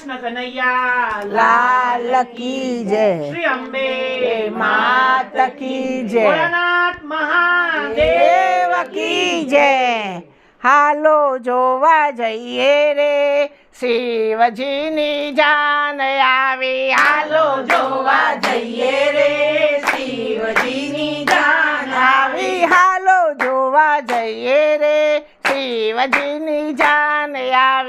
કૃષ્ણ કનૈયા લાલ કી જય. શ્રી અંબે માત કી જય. ભોળાનાથ મહાદેવ કી જય. હાલો જોવા જઈએ રે. શિવજીની જાન આવી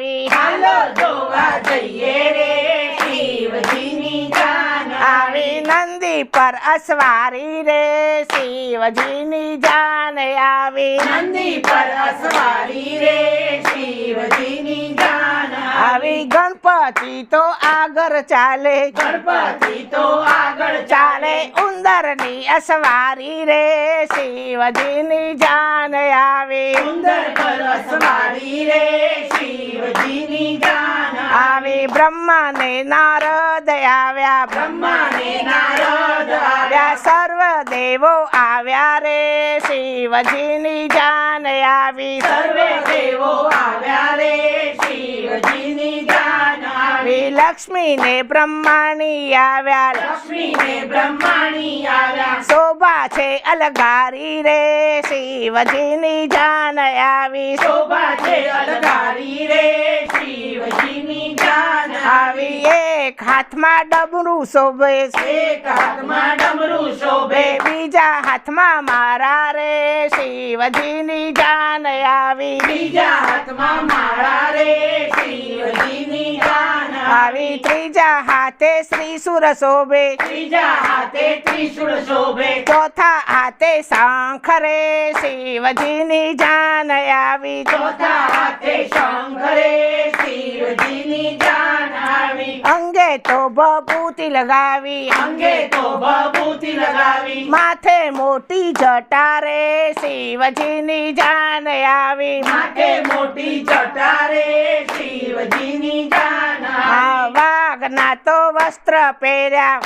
આવી હાલો જોવા જઈએ રે શિવજીની જાન. આવી નંદી પર અસવારી રે શિવજીની જાન આવી. નંદી પર અસવારી રે શિવજીની જાન. આવી ગણપતિ તો આગળ ચાલે. ગણપતિ તો આગળ ચાલે. ઉંદરની અસવારી રે શિવજીની જાન આવી. ઉંદર પર અસવારી રે શિવજીની જાન આવી. બ્રહ્માને નારદ આવ્યા. બ્રહ્માને નારદ આવ્યા. સર્વ દેવો આવ્યા રે શિવજીની જાન આવી. સર્વ દેવો આવ્યા રે આવી લક્ષ્મીને બ્રહ્માણી આવ્યા. લક્ષ્મીને બ્રહ્માણી આવ્યા. શોભા છે અલગારી રે શિવજીની જાન આવી. શોભા છે અલગારી રે શિવજીની જાન આવી. એક હાથમાં ડબરું શોભે એક હાથમાં ડબરું શોભે. બીજા હાથમાં મારા રે શિવજીની જાન આવી. બીજા હાથમાં મારા રે શિવજીની જાન આવી ત્રીજા હાથે શ્રી સુર શોભે. ત્રીજા હાથે ત્રિશુળ શોભે. ચોથા હાથે શંખરે શિવજીની જાન આવી. ચોથા હાથે શંખરે શિવજીની જાન આવી. અંગે તો ભભૂતિ લગાવી. અંગે તો ભભૂતિ લગાવી. માથે મોટી જટારે શિવજીની જાન આવી. માથે મોટી જટા રે તો વસ્ત્ર પહેર્યા.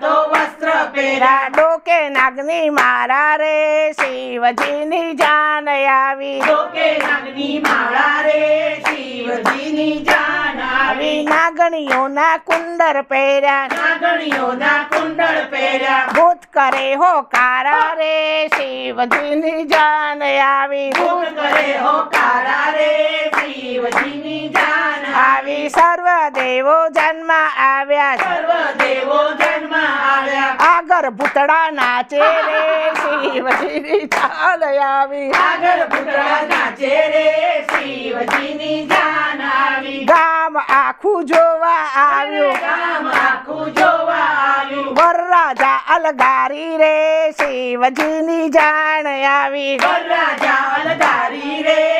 તો વસ્ત્ર પહેર્યા. ડોકે નાગની મારા રે શિવજીની જાન આવી. ડોકે નાગની મારા રે શિવજીની જાન આવી. નાગણીઓના કુંડર પહેર્યા. નાગણીઓના કુંડળ પહેર્યા. ભૂત કરે હો કારા રે શિવજીની જાન આવી. ભૂત કરે હો કારા રે શિવજીની જાન આવી સર્વ દેવો જન્મ આવ્યા સર્વ દેવો જન્મ આવ્યા. આગર ભૂતડા નાચે રે શિવજીની જાન આવી. આગર ભૂતડા નાચે રે શિવજીની જાન આવી. ગામ આખું જોવા આવ્યું. ગામ આખું જોવા આવ્યું. વરરાજા અલગારી રે શિવજીની જાણ આવી. વરરાજા અલગારી રે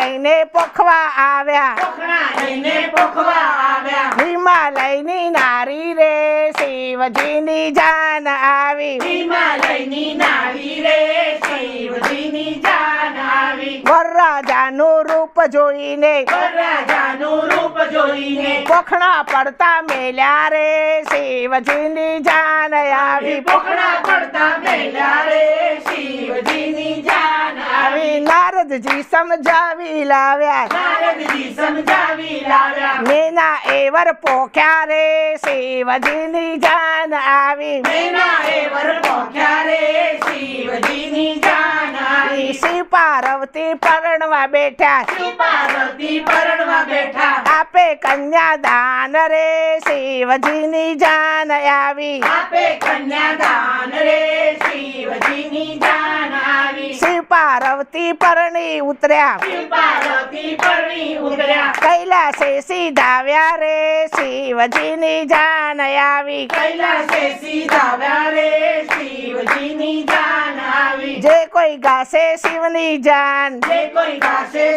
લઈને પોખવા આવ્યા. હિમાલયની નારી રે શિવજીની જાન આવી. હિમાલયની નારી રે શિવજીની જાન આવી. વરરાજાનું રૂપ જોઈને વરરાજાનું રૂપ જોઈને પોખણા પડતા મેલ્યા રે. શિવજીની જાન આવી પોખણા પડતા મેલ્યા રે. શિવજીની જાન આવી. નારદજી સમજાવી લાવ્યા. નારદજી સમજાવી લાવ્યા. મેના એવર પોખ્યા રે. શિવજીની જાન આવી. મેના એવર પોખ્યા રે. પાર્વતી પરણવા બેઠા પાર્વતી પરણવા બેઠા. આપે કન્યા દાન રે શિવજીની જાન આવી. આપે કન્યા દાન રે શિવજીની જાન આવી. પાર્વતી પરણી ઉતર્યા. શિવ પાર્વતી પરણી ઉતર્યા. કૈલાસે સીધાવ્યા રે શિવજીની જાન આવી. કૈલાસે સીધાવ્યા રે શિવજીની જાન આવી. જે કોઈ ગાશે શિવની જાન. જે કોઈ ગાશે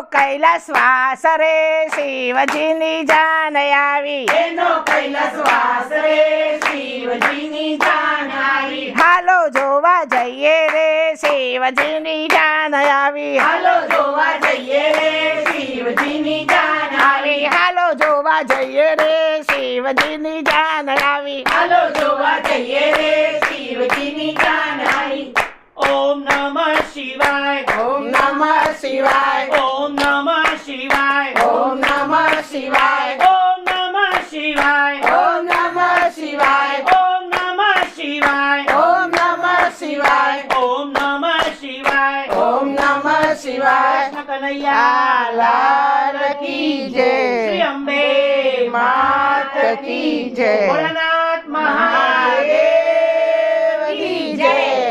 જાન કૈલાસ વાસ રે શિવજીની જાન આવી. એનો કૈલાસ વાસ રે શિવજીની જાન આવી. હાલો જોવા જઈએ રે શિવજીની જાન આવી. હાલો જોવા જઈએ રે શિવજીની જાન આવી. હાલો જોવા જઈએ રે શિવજીની જાન આવી. હાલો જોવા જઈએ રે શિવજીની જાન शिवाय ओम नमः शिवाय ओम नमः शिवाय ओम नमः शिवाय ओम नमः शिवाय ओम नमः शिवाय ओम नमः शिवाय ओम नमः शिवाय ओम नमः शिवाय कन्हैया लाल की जय श्री अम्बे मात की जय भोलानाथ महादेव की जय